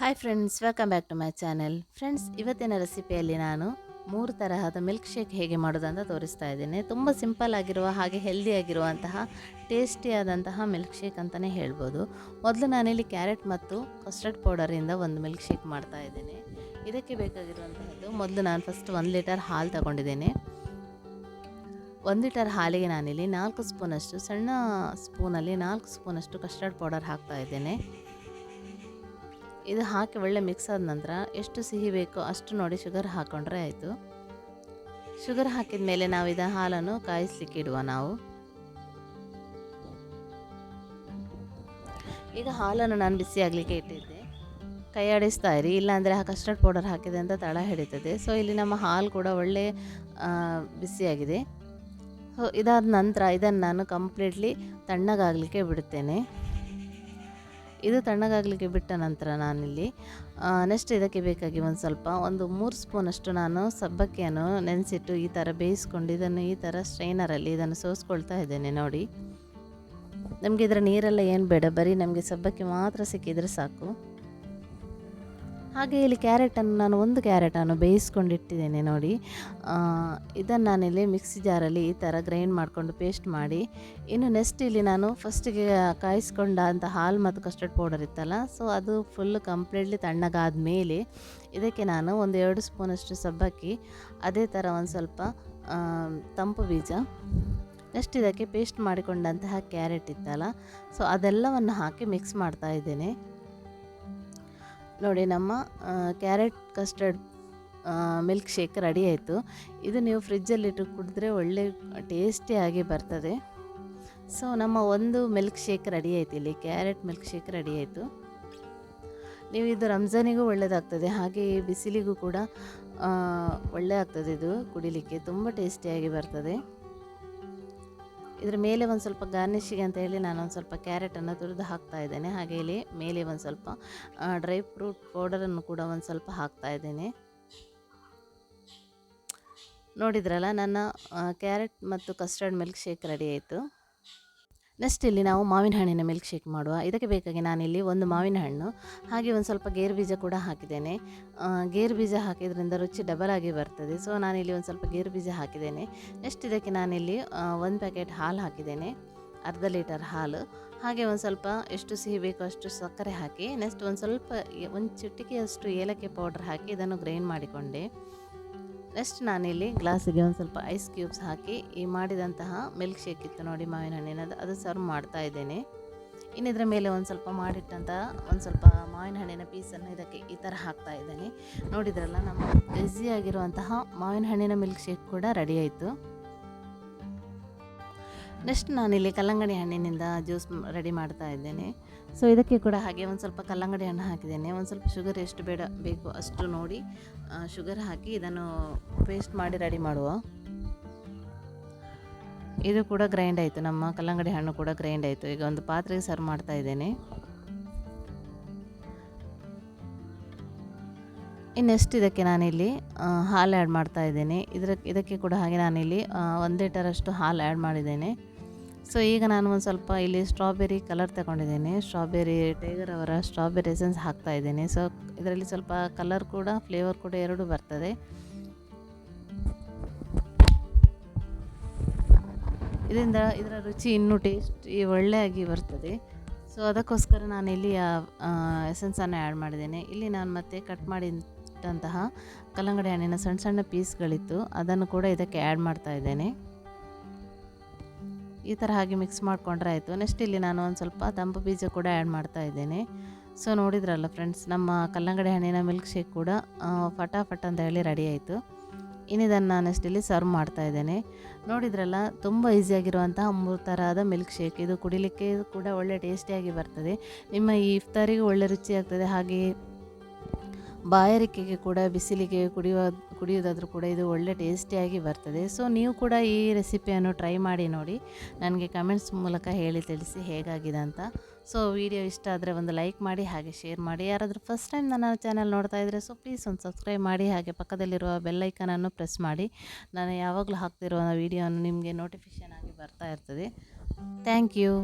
Hi friends welcome back to my channel friends ಇವತ್ತಿನ ರೆಸಿಪಿಯಲ್ಲಿ ನಾನು ಮೂರು ತರಹದ ಮಿಲ್ಕ್ ಶೇಕ್ ಹೇಗೆ ಮಾಡೋದು ಅಂತ ತೋರಿಸ್ತಾ ಇದ್ದೀನಿ. ತುಂಬ ಸಿಂಪಲ್ ಆಗಿರುವ ಹಾಗೆ ಹೆಲ್ದಿ ಆಗಿರುವಂತಹ ಟೇಸ್ಟಿಯಾದಂತಹ ಮಿಲ್ಕ್ ಶೇಕ್ ಅಂತಲೇ ಹೇಳ್ಬೋದು. ಮೊದಲು ನಾನಿಲ್ಲಿ ಕ್ಯಾರೆಟ್ ಮತ್ತು ಕಸ್ಟರ್ಡ್ ಪೌಡರಿಂದ ಒಂದು ಮಿಲ್ಕ್ ಶೇಕ್ ಮಾಡ್ತಾ ಇದ್ದೇನೆ. ಇದಕ್ಕೆ ಬೇಕಾಗಿರುವಂತಹದ್ದು, ಮೊದಲು ನಾನು ಫಸ್ಟ್ ಒಂದು ಲೀಟರ್ ಹಾಲು ತಗೊಂಡಿದ್ದೇನೆ. ಒಂದು ಲೀಟರ್ ಹಾಲಿಗೆ ನಾನಿಲ್ಲಿ ನಾಲ್ಕು ಸ್ಪೂನಷ್ಟು, ಸಣ್ಣ ಸ್ಪೂನಲ್ಲಿ ನಾಲ್ಕು ಸ್ಪೂನಷ್ಟು ಕಸ್ಟರ್ಡ್ ಪೌಡರ್ ಹಾಕ್ತಾ ಇದ್ದೇನೆ. ಇದು ಹಾಕಿ ಒಳ್ಳೆ ಮಿಕ್ಸ್ ಆದ ನಂತರ ಎಷ್ಟು ಸಿಹಿ ಬೇಕೋ ಅಷ್ಟು ನೋಡಿ ಶುಗರ್ ಹಾಕ್ಕೊಂಡ್ರೆ ಆಯಿತು. ಶುಗರ್ ಹಾಕಿದ ಮೇಲೆ ನಾವು ಇದು ಹಾಲನ್ನು ಕಾಯಿಸ್ಲಿಕ್ಕೆ ಇಡುವ ನಾವು. ಈಗ ಹಾಲನ್ನು ನಾನು ಬಿಸಿ ಆಗಲಿಕ್ಕೆ ಇಟ್ಟಿದ್ದೆ. ಕೈ ಆಡಿಸ್ತಾ ಇರಿ, ಇಲ್ಲಾಂದರೆ ಆ ಕಸ್ಟರ್ಡ್ ಪೌಡರ್ ಹಾಕಿದೆ ಅಂತ ತಳ ಹಿಡಿತದೆ. ಸೊ ಇಲ್ಲಿ ನಮ್ಮ ಹಾಲು ಕೂಡ ಒಳ್ಳೆ ಬಿಸಿಯಾಗಿದೆ ಸೊ ಇದಾದ ನಂತರ ಇದನ್ನು ನಾನು ಕಂಪ್ಲೀಟ್ಲಿ ತಣ್ಣಗಾಗಲಿಕ್ಕೆ ಬಿಡುತ್ತೇನೆ ಇದು ತಣ್ಣಗಾಗಲಿಕ್ಕೆ ಬಿಟ್ಟ ನಂತರ ನಾನಿಲ್ಲಿ ನೆಕ್ಸ್ಟ್ ಇದಕ್ಕೆ ಬೇಕಾಗಿ ಒಂದು ಸ್ವಲ್ಪ, ಒಂದು ಮೂರು ಸ್ಪೂನಷ್ಟು ನಾನು ಸಬ್ಬಕ್ಕಿಯನ್ನು ನೆನೆಸಿಟ್ಟು ಈ ಥರ ಬೇಯಿಸ್ಕೊಂಡು ಇದನ್ನು ಈ ಥರ ಸ್ಟ್ರೈನರಲ್ಲಿ ಇದನ್ನು ಸೋಸ್ಕೊಳ್ತಾ ಇದ್ದೇನೆ ನೋಡಿ. ನಮಗೆ ಇದರ ನೀರೆಲ್ಲ ಏನು ಬೇಡ, ಬರೀ ನಮಗೆ ಸಬ್ಬಕ್ಕಿ ಮಾತ್ರ ಸಿಕ್ಕಿದರೆ ಸಾಕು. ಹಾಗೆ ಇಲ್ಲಿ ಕ್ಯಾರೆಟನ್ನು ನಾನು ಒಂದು ಕ್ಯಾರೆಟನ್ನು ಬೇಯಿಸ್ಕೊಂಡಿಟ್ಟಿದ್ದೇನೆ ನೋಡಿ. ಇದನ್ನು ನಾನಿಲ್ಲಿ ಮಿಕ್ಸಿ ಜಾರಲ್ಲಿ ಈ ಥರ ಗ್ರೈಂಡ್ ಮಾಡಿಕೊಂಡು ಪೇಸ್ಟ್ ಮಾಡಿ. ಇನ್ನು ನೆಕ್ಸ್ಟ್ ಇಲ್ಲಿ ನಾನು ಫಸ್ಟಿಗೆ ಕಾಯಿಸ್ಕೊಂಡಂಥ ಹಾಲು ಮತ್ತು ಕಸ್ಟರ್ಡ್ ಪೌಡರ್ ಇತ್ತಲ್ಲ ಸೊ ಅದು ಫುಲ್ ಕಂಪ್ಲೀಟ್ಲಿ ತಣ್ಣಗಾದ ಮೇಲೆ ಇದಕ್ಕೆ ನಾನು ಒಂದು ಎರಡು ಸ್ಪೂನಷ್ಟು ಸಬ್ಬಕ್ಕಿ, ಅದೇ ಥರ ಒಂದು ಸ್ವಲ್ಪ ತಂಪು ಬೀಜ ನೆಕ್ಸ್ಟ್ ಇದಕ್ಕೆ ಪೇಸ್ಟ್ ಮಾಡಿಕೊಂಡಂತಹ ಕ್ಯಾರೆಟ್ ಇತ್ತಲ್ಲ ಸೊ ಅದೆಲ್ಲವನ್ನು ಹಾಕಿ ಮಿಕ್ಸ್ ಮಾಡ್ತಾ ಇದ್ದೇನೆ. ನೋಡಿ, ನಮ್ಮ carrot custard milk shake ready ಆಯಿತು. ಇದು ನೀವು ಫ್ರಿಜ್ಜಲ್ಲಿಟ್ಟು ಕುಡಿದ್ರೆ ಒಳ್ಳೆ ಟೇಸ್ಟಿಯಾಗಿ ಬರ್ತದೆ. ಸೊ, ನಮ್ಮ ಒಂದು ಮಿಲ್ಕ್ ಶೇಕ್ ರೆಡಿ ಆಯಿತು ಇಲ್ಲಿ. ಕ್ಯಾರೆಟ್ ಮಿಲ್ಕ್ ಶೇಕ್ ರೆಡಿ ಆಯಿತು. ನೀವು ಇದು ರಂಜಾನಿಗೂ ಒಳ್ಳೆಯದಾಗ್ತದೆ ಹಾಗೆ ಬಿಸಿಲಿಗೂ ಕೂಡ ಒಳ್ಳೆ ಆಗ್ತದೆ ಇದು ಕುಡಿಲಿಕ್ಕೆ. ತುಂಬ ಟೇಸ್ಟಿಯಾಗಿ ಬರ್ತದೆ. ಇದರ ಮೇಲೆ ಒಂದು ಸ್ವಲ್ಪ ಗಾರ್ನಿಷಿಗೆ ಅಂತ ಹೇಳಿ ನಾನು ಒಂದು ಸ್ವಲ್ಪ ಕ್ಯಾರೆಟನ್ನು ತುರಿದು ಹಾಕ್ತಾ ಇದ್ದೇನೆ. ಹಾಗೆ ಇಲ್ಲಿ ಮೇಲೆ ಒಂದು ಸ್ವಲ್ಪ ಡ್ರೈ ಫ್ರೂಟ್ ಪೌಡರನ್ನು ಕೂಡ ಒಂದು ಸ್ವಲ್ಪ ಹಾಕ್ತಾ ಇದ್ದೇನೆ. ನೋಡಿದ್ರಲ್ಲ, ನನ್ನ ಕ್ಯಾರೆಟ್ ಮತ್ತು ಕಸ್ಟರ್ಡ್ ಮಿಲ್ಕ್ ಶೇಕ್ ರೆಡಿ ಆಯಿತು. ನೆಕ್ಸ್ಟ್ ಇಲ್ಲಿ ನಾವು ಮಾವಿನ ಹಣ್ಣಿನ ಮಿಲ್ಕ್ ಶೇಕ್ ಮಾಡುವ. ಇದಕ್ಕೆ ಬೇಕಾಗಿ ನಾನಿಲ್ಲಿ ಒಂದು ಮಾವಿನ ಹಣ್ಣು, ಹಾಗೆ ಒಂದು ಸ್ವಲ್ಪ ಗೇರು ಬೀಜ ಕೂಡ ಹಾಕಿದ್ದೇನೆ. ಗೇರು ಬೀಜ ಹಾಕಿದ್ರಿಂದ ರುಚಿ ಡಬಲ್ ಆಗಿ ಬರ್ತದೆ. ಸೊ ನಾನಿಲ್ಲಿ ಒಂದು ಸ್ವಲ್ಪ ಗೇರು ಬೀಜ ಹಾಕಿದ್ದೇನೆ. ನೆಕ್ಸ್ಟ್ ಇದಕ್ಕೆ ನಾನಿಲ್ಲಿ ಒಂದು ಪ್ಯಾಕೆಟ್ ಹಾಲು ಹಾಕಿದ್ದೇನೆ. ಅರ್ಧ ಲೀಟರ್ ಹಾಲು. ಹಾಗೆ ಒಂದು ಸ್ವಲ್ಪ ಎಷ್ಟು ಸಿಹಿ ಬೇಕೋ ಅಷ್ಟು ಸಕ್ಕರೆ ಹಾಕಿ ನೆಕ್ಸ್ಟ್ ಒಂದು ಸ್ವಲ್ಪ ಒಂದು ಚಿಟಿಕೆಯಷ್ಟು ಏಲಕ್ಕಿ ಪೌಡ್ರ್ ಹಾಕಿ ಇದನ್ನು ಗ್ರೈಂಡ್ ಮಾಡಿಕೊಂಡೆ. ನೆಕ್ಸ್ಟ್ ನಾನಿಲ್ಲಿ ಗ್ಲಾಸಿಗೆ ಒಂದು ಸ್ವಲ್ಪ ಐಸ್ ಕ್ಯೂಬ್ಸ್ ಹಾಕಿ ಈ ಮಾಡಿದಂತಹ ಮಿಲ್ಕ್ ಶೇಕ್ ಇತ್ತು ನೋಡಿ ಮಾವಿನ ಹಣ್ಣಿನ, ಅದು ಸರ್ವ್ ಮಾಡ್ತಾ ಇದ್ದೇನೆ. ಇನ್ನಿದ್ರ ಮೇಲೆ ಒಂದು ಸ್ವಲ್ಪ ಮಾಡಿಟ್ಟಂತಹ ಒಂದು ಸ್ವಲ್ಪ ಮಾವಿನ ಹಣ್ಣಿನ ಪೀಸನ್ನು ಇದಕ್ಕೆ ಈ ಥರ ಹಾಕ್ತಾ ಇದ್ದೇನೆ. ನೋಡಿದ್ರಲ್ಲ ನಮ್ಮ ಈಸಿಯಾಗಿರುವಂತಹ ಮಾವಿನ ಹಣ್ಣಿನ ಮಿಲ್ಕ್ ಶೇಕ್ ಕೂಡ ರೆಡಿ ಆಯಿತು. ನೆಕ್ಸ್ಟ್ ನಾನಿಲ್ಲಿ ಕಲ್ಲಂಗಡಿ ಹಣ್ಣಿನಿಂದ ಜ್ಯೂಸ್ ರೆಡಿ ಮಾಡ್ತಾ ಇದ್ದೇನೆ. ಸೊ ಇದಕ್ಕೆ ಕೂಡ ಹಾಗೆ ಒಂದು ಸ್ವಲ್ಪ ಕಲ್ಲಂಗಡಿ ಹಣ್ಣು ಹಾಕಿದ್ದೇನೆ. ಒಂದು ಸ್ವಲ್ಪ ಶುಗರ್ ಎಷ್ಟು ಬೇಡ ಬೇಕು ಅಷ್ಟು ನೋಡಿ ಶುಗರ್ ಹಾಕಿ ಇದನ್ನು ಪೇಸ್ಟ್ ಮಾಡಿ ರೆಡಿ ಮಾಡುವ. ಇದು ಕೂಡ ಗ್ರೈಂಡ್ ಆಯಿತು. ನಮ್ಮ ಕಲ್ಲಂಗಡಿ ಹಣ್ಣು ಕೂಡ ಗ್ರೈಂಡ್ ಆಯಿತು. ಈಗ ಒಂದು ಪಾತ್ರೆಗೆ ಸರ್ವ್ ಮಾಡ್ತಾ ಇದ್ದೇನೆ. ಇನ್ನೆಷ್ಟು ಇದಕ್ಕೆ ನಾನಿಲ್ಲಿ ಹಾಲು ಆ್ಯಡ್ ಮಾಡ್ತಾ ಇದ್ದೇನೆ. ಇದರ, ಇದಕ್ಕೆ ಕೂಡ ಹಾಗೆ ನಾನಿಲ್ಲಿ ಒಂದು ಲೀಟರಷ್ಟು ಹಾಲು ಆ್ಯಡ್ ಮಾಡಿದ್ದೇನೆ. ಸೊ ಈಗ ನಾನು ಒಂದು ಸ್ವಲ್ಪ ಇಲ್ಲಿ ಸ್ಟ್ರಾಬೆರಿ ಕಲರ್ ತಗೊಂಡಿದ್ದೀನಿ. ಸ್ಟ್ರಾಬೆರಿ ಟೈಗರ್ ಅವರ ಸ್ಟ್ರಾಬೆರಿ ಎಸೆನ್ಸ್ ಹಾಕ್ತಾ ಇದ್ದೇನೆ. ಸೊ ಇದರಲ್ಲಿ ಸ್ವಲ್ಪ ಕಲರ್ ಕೂಡ ಫ್ಲೇವರ್ ಕೂಡ ಎರಡು ಬರ್ತದೆ. ಇದರಿಂದ ಇದರ ರುಚಿ ಇನ್ನೂ ಟೇಸ್ಟ್ ಒಳ್ಳೆಯಾಗಿ ಬರ್ತದೆ. ಸೊ ಅದಕ್ಕೋಸ್ಕರ ನಾನು ಇಲ್ಲಿ ಎಸೆನ್ಸನ್ನು ಆ್ಯಡ್ ಮಾಡಿದ್ದೇನೆ. ಇಲ್ಲಿ ನಾನು ಮತ್ತೆ ಕಟ್ ಮಾಡಿ ಇಟ್ಟಂತಹ ಕಲ್ಲಂಗಡಿ ಹಣ್ಣಿನ ಸಣ್ಣ ಸಣ್ಣ ಪೀಸ್ಗಳಿತ್ತು ಅದನ್ನು ಕೂಡ ಇದಕ್ಕೆ ಆ್ಯಡ್ ಮಾಡ್ತಾ ಇದ್ದೇನೆ. ಈ ಥರ ಹಾಗೆ ಮಿಕ್ಸ್ ಮಾಡಿಕೊಂಡ್ರೆ ಆಯಿತು. ನೆಕ್ಸ್ಟ್ ಇಲ್ಲಿ ನಾನು ಒಂದು ಸ್ವಲ್ಪ ತಂಪು ಬೀಜ ಕೂಡ ಆ್ಯಡ್ ಮಾಡ್ತಾ ಇದ್ದೇನೆ. ಸೊ ನೋಡಿದ್ರಲ್ಲ ಫ್ರೆಂಡ್ಸ್ ನಮ್ಮ ಕಲ್ಲಂಗಡಿ ಹಣ್ಣಿನ ಮಿಲ್ಕ್ ಶೇಕ್ ಕೂಡ ಫಟಾಫಟ್ ಅಂತ ಹೇಳಿ ರೆಡಿ ಆಯಿತು. ಇನ್ನಿದನ್ನು ನಾನು ನೆಕ್ಸ್ಟ್ ಇಲ್ಲಿ ಸರ್ವ್ ಮಾಡ್ತಾ ಇದ್ದೇನೆ. ನೋಡಿದ್ರಲ್ಲ, ತುಂಬ ಈಸಿಯಾಗಿರುವಂತಹ ಮೂರು ಥರದ ಮಿಲ್ಕ್ ಶೇಕ್ ಇದು ಕುಡಿಲಿಕ್ಕೆ ಕೂಡ ಒಳ್ಳೆ ಟೇಸ್ಟಿಯಾಗಿ ಬರ್ತದೆ. ನಿಮ್ಮ ಈ ಇಫ್ತಾರಿಗೂ ಒಳ್ಳೆ ರುಚಿ ಆಗ್ತದೆ. ಹಾಗೆ ಬಾಯಾರಿಕೆಗೆ ಕೂಡ, ಬಿಸಿಲಿಗೆ ಕುಡಿಯುವ ಕುಡಿಯೋದಾದರೂ ಕೂಡ ಇದು ಒಳ್ಳೆ ಟೇಸ್ಟಿಯಾಗಿ ಬರ್ತದೆ. ಸೊ ನೀವು ಕೂಡ ಈ ರೆಸಿಪಿಯನ್ನು ಟ್ರೈ ಮಾಡಿ ನೋಡಿ. ನನಗೆ ಕಮೆಂಟ್ಸ್ ಮೂಲಕ ಹೇಳಿ ತಿಳಿಸಿ ಹೇಗಾಗಿದೆ ಅಂತ. ಸೊ ವಿಡಿಯೋ ಇಷ್ಟ ಆದರೆ ಒಂದು ಲೈಕ್ ಮಾಡಿ, ಹಾಗೆ ಶೇರ್ ಮಾಡಿ. ಯಾರಾದರೂ ಫಸ್ಟ್ ಟೈಮ್ ನನ್ನ ಚಾನಲ್ ನೋಡ್ತಾ ಇದ್ದರೆ ಸೊ ಪ್ಲೀಸ್ ಒಂದು ಸಬ್ಸ್ಕ್ರೈಬ್ ಮಾಡಿ, ಹಾಗೆ ಪಕ್ಕದಲ್ಲಿರುವ ಬೆಲ್ಲೈಕನನ್ನು ಪ್ರೆಸ್ ಮಾಡಿ. ನಾನು ಯಾವಾಗಲೂ ಹಾಕ್ತಿರುವ ವೀಡಿಯೋವನ್ನು ನಿಮಗೆ ನೋಟಿಫಿಕೇಷನ್ ಆಗಿ ಬರ್ತಾ ಇರ್ತದೆ. Thank you